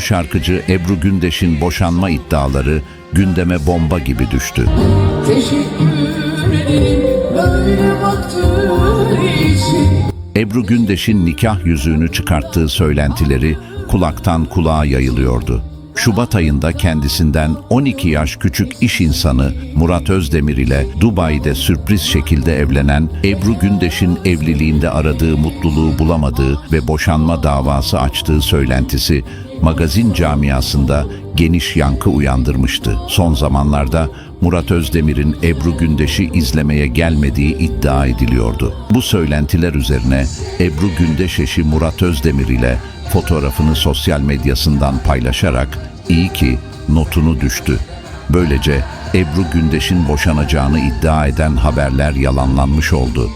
şarkıcı Ebru Gündeş'in boşanma iddiaları gündeme bomba gibi düştü. Ebru Gündeş'in nikah yüzüğünü çıkarttığı söylentileri kulaktan kulağa yayılıyordu. Şubat ayında kendisinden 12 yaş küçük iş insanı Murat Özdemir ile Dubai'de sürpriz şekilde evlenen Ebru Gündeş'in evliliğinde aradığı mutluluğu bulamadığı ve boşanma davası açtığı söylentisi magazin camiasında geniş yankı uyandırmıştı. Son zamanlarda Murat Özdemir'in Ebru Gündeş'i izlemeye gelmediği iddia ediliyordu. Bu söylentiler üzerine Ebru Gündeş eşi Murat Özdemir ile fotoğrafını sosyal medyasından paylaşarak iyi ki notunu düştü. Böylece Ebru Gündeş'in boşanacağını iddia eden haberler yalanlanmış oldu.